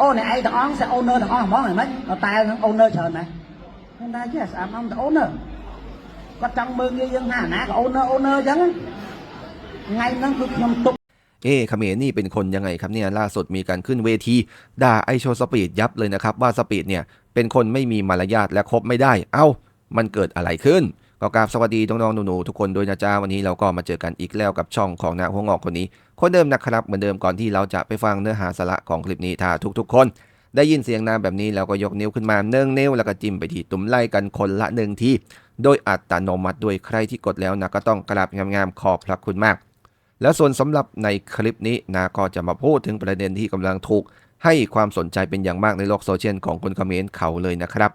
អូអ្នកឯងទាំងអង្គsẽ owner ទាំងអស់ហ្មងហ្មងតែតែនឹង owner ច្រើនណាស់ហ្នឹងដែរចេះស្អាតអំតែ owner គាត់ចង់មើលងាយយើងហាណាក៏ owner owner អញ្ចឹងថ្ងៃហ្នឹងគឺខ្ញុំទុក เอ๊ะเขมรนี่เป็นคนยังไงครับเนี่ยล่าสุดมีการขึ้นเวทีด่าไอโชสปีดยับเลยนะครับ ว่าสปีดเนี่ยเป็นคนไม่มีมารยาทและคบไม่ได้ เอ้า มันเกิดอะไรขึ้น ก็กราบสวัสดีน้องๆหนูๆทุกคนด้วยนะจ้าวันนี้เราก็มาเจอกันอีกแล้วกับช่องของนาหัวงอกคนนี้ คนเดิมนะครับเหมือนเดิมก่อนที่เราจะไปฟังเนื้อหาสาระของคลิปนี้ถ้าทุกๆ คน ได้ยินเสียงนาแบบนี้เราก็ยกนิ้วขึ้นมาเนื่องนิ้วแล้วก็จิ้มไปที่ตุ่มไล่กันคนละหนึ่งทีโดยอัตโนมัติโดยใครที่กดแล้วนะก็ต้องกราบงามๆขอบพระคุณมาก แล้วส่วนสำหรับในคลิปนี้นะก็จะมาพูดถึงประเด็นที่กำลังถูก ให้ความสนใจเป็นอย่างมากในโลกโซเชียลของคนคอมเขมรเขาเลยนะครับ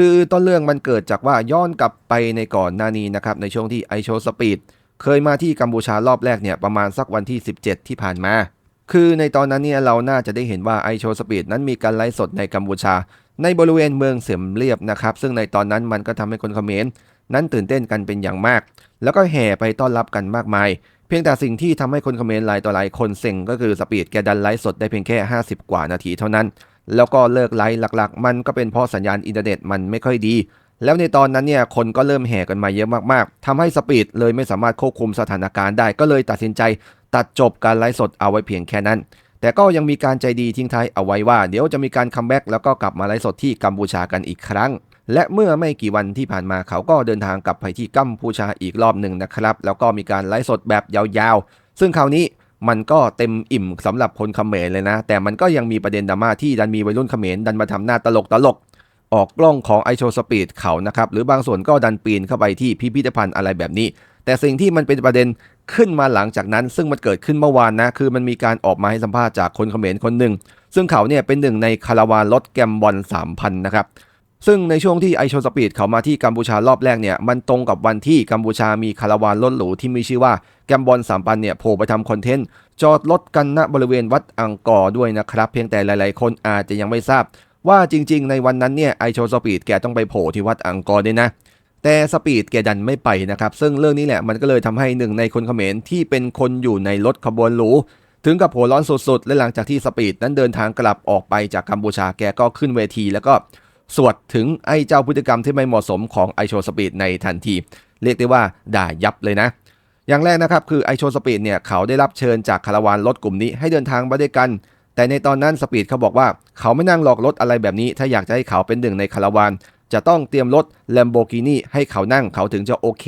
คือต้นเรื่องมันเกิดจากว่าย้อนกลับไปในก่อนหน้านี้นะครับในช่วงที่ไอโชสปีดเคยมาที่กัมพูชารอบแรกเนี่ยประมาณสักวันที่ 17 ที่ผ่านมา คือในตอนนั้นเนี่ยเราน่าจะได้เห็นว่าไอโชสปีดนั้นมีการไลฟ์สดในกัมพูชา ในบริเวณเมืองเสียมเรียบนะครับ ซึ่งในตอนนั้นมันก็ทำให้คนเขมรนั้นตื่นเต้นกันเป็นอย่างมาก แล้วก็แห่ไปต้อนรับกันมากมาย เพียงแต่สิ่งที่ทำให้คนคอมเขมรหลายต่อหลายคนเซ็งก็คือสปีดแกดันไลฟ์สดได้เพียงแค่ 50 กว่านาทีเท่านั้น แล้วก็เลิกไลฟ์หลักๆ มันก็เป็นเพราะสัญญาณอินเทอร์เน็ตมันไม่ค่อยดี แล้วในตอนนั้นเนี่ยคนก็เริ่มแห่กันมาเยอะมากๆทำให้สปีดเลยไม่สามารถควบคุมสถานการณ์ได้ ก็เลยตัดสินใจตัดจบการไลฟ์สดเอาไว้เพียงแค่นั้น แต่ก็ยังมีการใจดีทิ้งท้ายเอาไว้ว่า เดี๋ยวจะมีการคัมแบ็กแล้วก็กลับมาไลฟ์สดที่กัมพูชากันอีกครั้ง และเมื่อไม่กี่วันที่ผ่านมาเขาก็เดินทางกลับไปที่กัมพูชาอีกรอบหนึ่งนะครับ แล้วก็มีการไลฟ์สดแบบยาวๆ ซึ่งคราวนี้ มันก็เต็มอิ่มสำหรับคนเขมรเลยนะ แต่มันก็ยังมีประเด็นดราม่าที่ดันมีวัยรุ่นเขมรดันมาทำหน้าตลกตลกๆออกกล้องของไอโชสปีดเขานะครับ หรือบางส่วนก็ดันปีนเข้าไปที่พิพิธภัณฑ์อะไรแบบนี้ แต่สิ่งที่มันเป็นประเด็นขึ้นมาหลังจากนั้น ซึ่งมันเกิดขึ้นเมื่อวานนะ คือมันมีการออกมาให้สัมภาษณ์จากคนเขมรคนหนึ่ง ซึ่งเขาเนี่ยเป็นหนึ่งในคาราวานรถแกมบอล3,000นะครับซึ่งในช่วงที่ไอโชสปีดเขามาที่กัมพูชารอบแรกเนี่ยมันตรงกับวันที่กัมพูชามีคาราวานรถหรูที่มีชื่อว่า แกมบอลสามพันเนี่ยโผล่ไปทำคอนเทนต์ จอดรถกันณบริเวณวัดอังกอร์ด้วยนะครับ เพียงแต่หลายๆ คนอาจจะยังไม่ทราบ ว่าจริงๆ ในวันนั้นเนี่ยไอโชสปีดแกต้องไปโผล่ที่วัดอังกอร์ด้วยนะ แต่สปีดแกดันไม่ไปนะครับ ซึ่งเรื่องนี้แหละมันก็เลยทำให้หนึ่งในคนเขมรที่เป็นคนอยู่ในรถขบวนหรูถึงกับหัวร้อนสุดๆ และหลังจากที่สปีดนั้นเดินทางกลับออกไปจากกัมพูชาแกก็ขึ้นเวที แล้วก็สวดถึงไอ้เจ้าพฤติกรรมที่ไม่เหมาะสมของไอโชสปีดในทันที เรียกได้ว่าด่ายับเลยนะ อย่างแรกนะครับคือไอโชสปีดเนี่ยเขาได้รับเชิญจากคาราวานรถกลุ่มนี้ให้เดินทางมาด้วยกัน แต่ในตอนนั้นสปีดเขาบอกว่าเขาไม่นั่งหลอกรถอะไรแบบนี้ ถ้าอยากจะให้เขาเป็นหนึ่งในคาราวานจะต้องเตรียมรถ Lamborghini ให้เขานั่งเขาถึงจะโอเค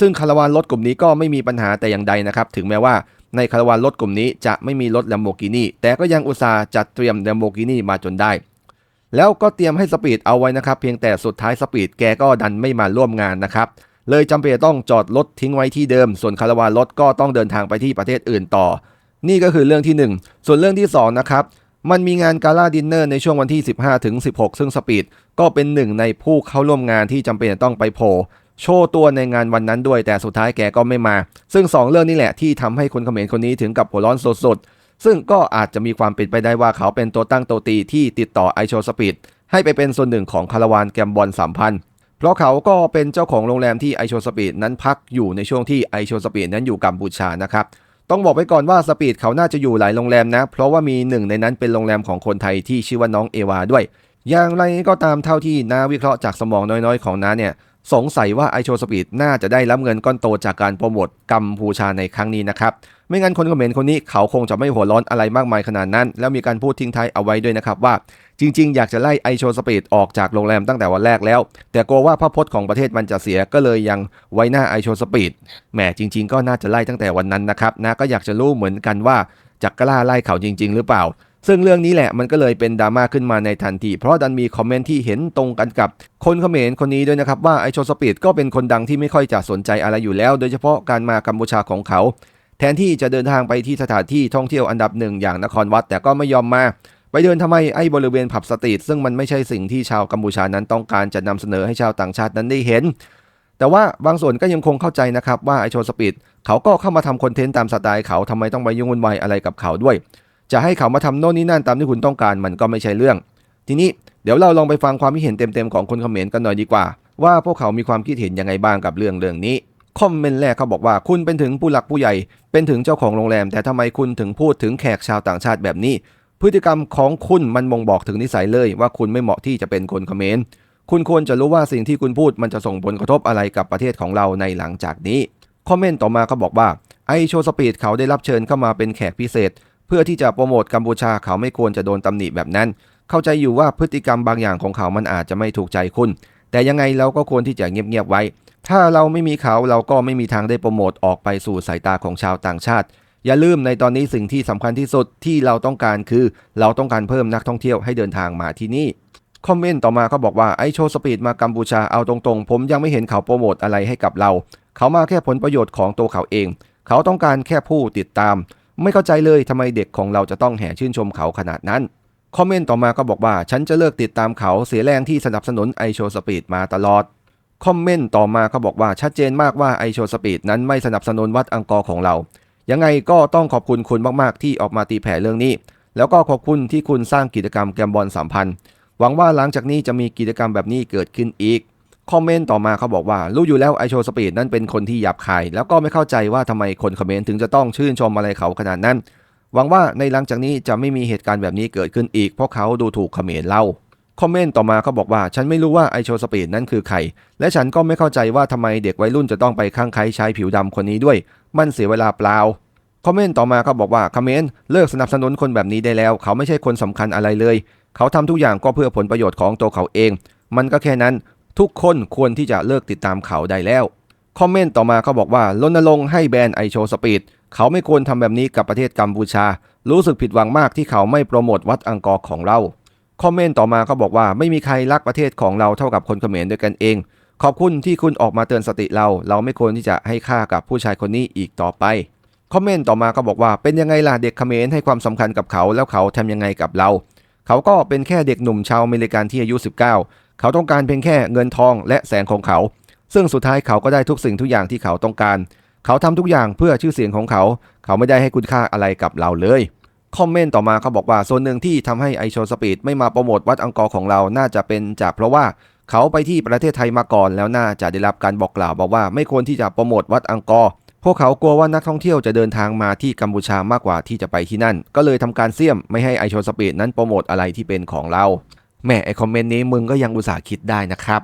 ซึ่งคาราวานรถกลุ่มนี้ก็ไม่มีปัญหาแต่อย่างใดนะครับ ถึงแม้ว่าในคาราวานรถกลุ่มนี้จะไม่มีรถ Lamborghini แต่ก็ยังอุตส่าห์จัดเตรียม Lamborghini มาจนได้ แล้วก็เตรียมให้สปีดเอาไว้นะครับ เพียงแต่สุดท้ายสปีดแกก็ดันไม่มาร่วมงานนะครับ เลยจำเป็นต้องจอดรถทิ้งไว้ที่เดิม ส่วนคาราวานรถก็ต้องเดินทางไปที่ประเทศอื่นต่อ นี่ก็คือเรื่องที่ 1 ส่วนเรื่องที่ 2 นะครับ มันมีงานกาล่าดินเนอร์ในช่วงวันที่ 15ถึง16 ซึ่งสปีดก็เป็นหนึ่งในผู้เข้าร่วมงานที่จำเป็นต้องไปโผล่โชว์ตัวในงานวันนั้นด้วยแต่สุดท้ายแกก็ไม่มา ซึ่ง 2 เรื่องนี้แหละที่ทำให้คนเขมรคนนี้ถึงกับหัวร้อนสดๆ ซึ่งก็อาจจะมีความเป็นไปได้ว่าเขาเป็นตัวตั้งตัวตีที่ติดต่อไอโชสปีดให้ไปเป็นส่วนหนึ่งของคาราวานแกมบอล3,000 เพราะเขาก็เป็นเจ้าของโรงแรมที่ไอโชสปีดนั้นพักอยู่ในช่วงที่ไอโชสปีดนั้นอยู่กัมพูชานะครับต้องบอกไว้ก่อนว่าสปีดเขาน่าจะอยู่หลายโรงแรมนะ เพราะว่ามีหนึ่งในนั้นเป็นโรงแรมของคนไทยที่ชื่อว่าน้องเอวาด้วย อย่างไรก็ตามเท่าที่น้าวิเคราะห์จากสมองน้อยๆ ของน้าเนี่ย สงสัยว่าไอโชสปีดน่าจะได้รับเงินก้อนโตจากการโปรโมทกัมพูชาในครั้งนี้นะครับ ไม่งั้นคนเขมรคนนี้เขาคงจะไม่หัวร้อนอะไรมากมายขนาดนั้น แล้วมีการพูดทิ้งท้ายเอาไว้ด้วยนะครับว่า จริงๆ อยากจะไล่ไอโชสปีดออกจากโรงแรมตั้งแต่วันแรกแล้ว แต่กลัวว่าพระพจน์ของประเทศมันจะเสียก็เลยยังไว้หน้าไอโชสปีดแหมจริง ๆ ก็น่าจะไล่ตั้งแต่วันนั้นนะครับนะก็อยากจะรู้เหมือนกันว่าจะกล้าไล่เขาจริง ๆ หรือเปล่า ซึ่งเรื่องนี้แหละมันก็เลยเป็นดราม่าขึ้นมาในทันที เพราะดันมีคอมเมนต์ที่เห็นตรงกันกับ คนเขมรคนนี้ด้วยนะครับว่าไอโชสปีดก็เป็นคนดังที่ไม่ค่อยจะสนใจอะไรอยู่แล้ว โดยเฉพาะการมากัมพูชาของเขา แทนที่จะเดินทางไปที่สถานที่ท่องเที่ยวอันดับหนึ่งอย่างนครวัดแต่ก็ไม่ยอมมา ไปเดินทำไมไอ้บริเวณผับสตรีทซึ่งมันไม่ใช่สิ่งที่ชาวกัมพูชานั้นต้องการจะนำเสนอให้ชาวต่างชาตินั้นได้เห็น แต่ว่าบางส่วนก็ยังคงเข้าใจนะครับว่าไอโชสปีดเขาก็เข้ามาทำคอนเทนต์ตามสไตล์เขาทำไมต้องไปยุ่งวุ่นวายอะไรกับเขาด้วย จะให้เขามาทำโน่นนี่นั่นตามที่คุณต้องการมันก็ไม่ใช่เรื่อง ทีนี้เดี๋ยวเราลองไปฟังความคิดเห็นเต็มๆของคนคอมเขมรกันหน่อยดีกว่า ว่าพวกเขามีความคิดเห็นยังไงบ้างกับเรื่องเรื่องนี้คอมเมนต์แรกเขาบอกว่าคุณเป็นถึงผู้หลักผู้ใหญ่ เป็นถึงเจ้าของโรงแรม แต่ทำไมคุณถึงพูดถึงแขกชาวต่างชาติแบบนี้ พฤติกรรมของคุณมันบ่งบอกถึงนิสัยเลยว่าคุณไม่เหมาะที่จะเป็นคนเขมร คุณควรจะรู้ว่าสิ่งที่คุณพูดมันจะส่งผลกระทบอะไรกับประเทศของเราในหลังจากนี้ คอมเมนต์ต่อมาเขาบอกว่าไอโชสปีดเขาได้รับเชิญเข้ามาเป็นแขกพิเศษ เพื่อที่จะโปรโมทกัมพูชาเขาไม่ควรจะโดนตำหนิแบบนั้น เข้าใจอยู่ว่าพฤติกรรมบางอย่างของเขามันอาจจะไม่ถูกใจคุณ แต่ยังไงเราก็ควรที่จะเงียบๆไว้ ถ้าเราไม่มีเขาเราก็ไม่มีทางได้โปรโมทออกไปสู่สายตาของชาวต่างชาติ อย่าลืมในตอนนี้สิ่งที่สำคัญที่สุดที่เราต้องการคือ เราต้องการเพิ่มนักท่องเที่ยวให้เดินทางมาที่นี่คอมเมนต์ต่อมาเขาบอกว่าไอโชว์สปีดมากัมพูชาเอาตรงๆ ผมยังไม่เห็นเขาโปรโมทอะไรให้กับเรา เขามาแค่ผลประโยชน์ของตัวเขาเอง เขาต้องการแค่ผู้ติดตาม ไม่เข้าใจเลยทำไมเด็กของเราจะต้องแห่ชื่นชมเขาขนาดนั้นคอมเมนต์ต่อมาก็บอกว่า ฉันจะเลิกติดตามเขาเสียแรงที่สนับสนุนไอโชว์สปีดมาตลอดคอมเมนต์ต่อมาเขาบอกว่าชัดเจนมากว่าไอโชว์สปีดนั้นไม่สนับสนุนวัดอังกอร์ของเรา ยังไงก็ต้องขอบคุณคุณมากๆ ที่ออกมาตีแผ่เรื่องนี้ แล้วก็ขอบคุณที่คุณสร้างกิจกรรมแกมบอลสัมพันธ์ หวังว่าหลังจากนี้จะมีกิจกรรมแบบนี้เกิดขึ้นอีก คอมเมนต์ต่อมาเขาบอกว่า รู้อยู่แล้วไอโชสปีดนั้นเป็นคนที่หยาบคาย แล้วก็ไม่เข้าใจว่าทำไมคนคอมเมนต์ถึงจะต้องชื่นชมอะไรเขาขนาดนั้น หวังว่าในหลังจากนี้จะไม่มีเหตุการณ์แบบนี้เกิดขึ้นอีก เพราะเขาดูถูกคอมเขมรเล่าคอมเมนต์ต่อมาเขาบอกว่าฉันไม่รู้ว่าไอโชสปีดนั้นคือใคร และฉันก็ไม่เข้าใจว่าทำไมเด็กวัยรุ่นจะต้องไปข้างใครชายผิวดำคนนี้ด้วย มันเสียเวลาเปล่าคอมเมนต์ต่อมาเขาบอกว่าคอมเมนต์เลิกสนับสนุนคนแบบนี้ได้แล้ว เขาไม่ใช่คนสำคัญอะไรเลย เขาทำทุกอย่างก็เพื่อผลประโยชน์ของตัวเขาเอง มันก็แค่นั้นทุกคนควรที่จะเลิกติดตามเขาได้แล้วคอมเมนต์ต่อมาเขาบอกว่ารณรงค์ให้แบนไอโชสปีดเขาไม่ควรทำแบบนี้กับประเทศกัมพูชา รู้สึกผิดหวังมากที่เขาไม่โปรโมทวัดอังกอร์ของเราคอมเมนต์ต่อมาเขาบอกว่าไม่มีใครรักประเทศของเราเท่ากับคนเขมรด้วยกันเอง ขอบคุณที่คุณออกมาเตือนสติเรา เราไม่ควรที่จะให้ค่ากับผู้ชายคนนี้อีกต่อไป คอมเมนต์ต่อมาก็บอกว่าเป็นยังไงล่ะเด็กเขมรให้ความสำคัญกับเขาแล้วเขาทำยังไงกับเรา เขาก็เป็นแค่เด็กหนุ่มชาวอเมริกันที่อายุ 19 เขาต้องการเพียงแค่เงินทองและแสงของเขา ซึ่งสุดท้ายเขาก็ได้ทุกสิ่งทุกอย่างที่เขาต้องการ เขาทำทุกอย่างเพื่อชื่อเสียงของเขา เขาไม่ได้ให้คุณค่าอะไรกับเราเลยคอมเมนต์ต่อมาเขาบอกว่าส่วนหนึ่งที่ทำให้ไอโชสปีดไม่มาโปรโมทวัดอังกอร์ของเราน่าจะเป็นจากเพราะว่า เขาไปที่ประเทศไทยมาก่อนแล้วน่าจะได้รับการบอกกล่าวบอกว่าไม่ควรที่จะโปรโมทวัดอังกอร์พวกเขากลัวว่านักท่องเที่ยวจะเดินทางมาที่กัมพูชามากกว่าที่จะไปที่นั่น ก็เลยทำการเสี่ยมไม่ให้ไอโชสปีดนั้นโปรโมทอะไรที่เป็นของเราแม่ไอคอมเมนต์นี้มึงก็ยังอุตส่าห์คิดได้นะครับ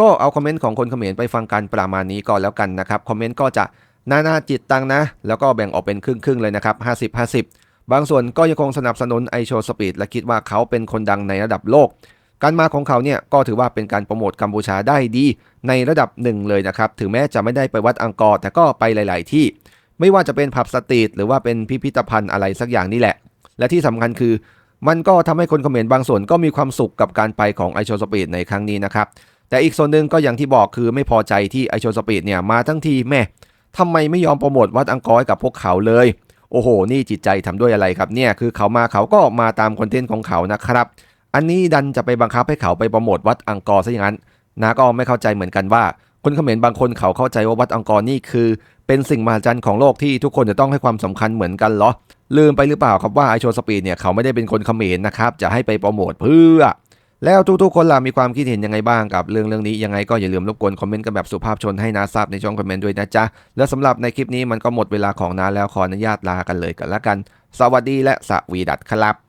ก็เอาคอมเมนต์ของคนเขมรไปฟังกันประมาณนี้ก่อนแล้วกันนะครับคอมเมนต์ก็จะนานาจิตตังนะ แล้วก็แบ่งออกเป็นครึ่งๆเลยนะครับ50 50 บางส่วนก็ยังคงสนับสนุนไอโชสปีดและคิดว่าเขาเป็นคนดังในระดับโลก การมาของเขาเนี่ยก็ถือว่าเป็นการโปรโมทกัมพูชาได้ดี ในระดับหนึ่งเลยนะครับ ถึงแม้จะไม่ได้ไปวัดอังกอร์แต่ก็ไปหลาย ๆ ที่ ไม่ว่าจะเป็นผับสตรีทหรือว่าเป็นพิพิธภัณฑ์อะไรสักอย่างนี่แหละ และที่สำคัญคือ มันก็ทำให้คนเขมรบางส่วนก็มีความสุขกับการไปของไอโชสปีดในครั้งนี้นะครับ แต่อีกส่วนหนึ่งก็อย่างที่บอกคือไม่พอใจที่ไอโชสปีดเนี่ยมาทั้งทีแม่ทำไมไม่ยอมโปรโมทวัดอังกอร์ให้กับพวกเขาเลย โอ้โห นี่จิตใจทำด้วยอะไรครับเนี่ย คือเขามาเขาก็มาตามคอนเทนต์ของเขานะครับ อันนี้ดันจะไปบังคับให้เขาไปโปรโมทวัดอังกอร์ซะอย่างนั้นนาก็ไม่เข้าใจเหมือนกันว่า คนเขมรบางคนเขาเข้าใจว่าวัดอังกอร์นี่คือ เป็นสิ่งมหัศจรรย์ของโลกที่ทุกคนจะต้องให้ความสำคัญเหมือนกันเหรอ ลืมไปหรือเปล่าครับว่าไอโชสปีดเนี่ยเขาไม่ได้เป็นคนเขมรนะครับจะให้ไปโปรโมทเพื่อ แล้วทุกๆคนล่ะมีความคิดเห็นยังไงบ้างกับเรื่องเรื่องนี้ยังไงก็อย่าลืมรบกวนคอมเมนต์กันแบบสุภาพชนให้นาทราบในช่องคอมเมนต์ด้วยนะจ๊ะและสำหรับในคลิปนี้มันก็หมดเวลาของนาแล้วขออนุญาตลากันเลยกันละกัน สวัสดีและสวีดัตครับ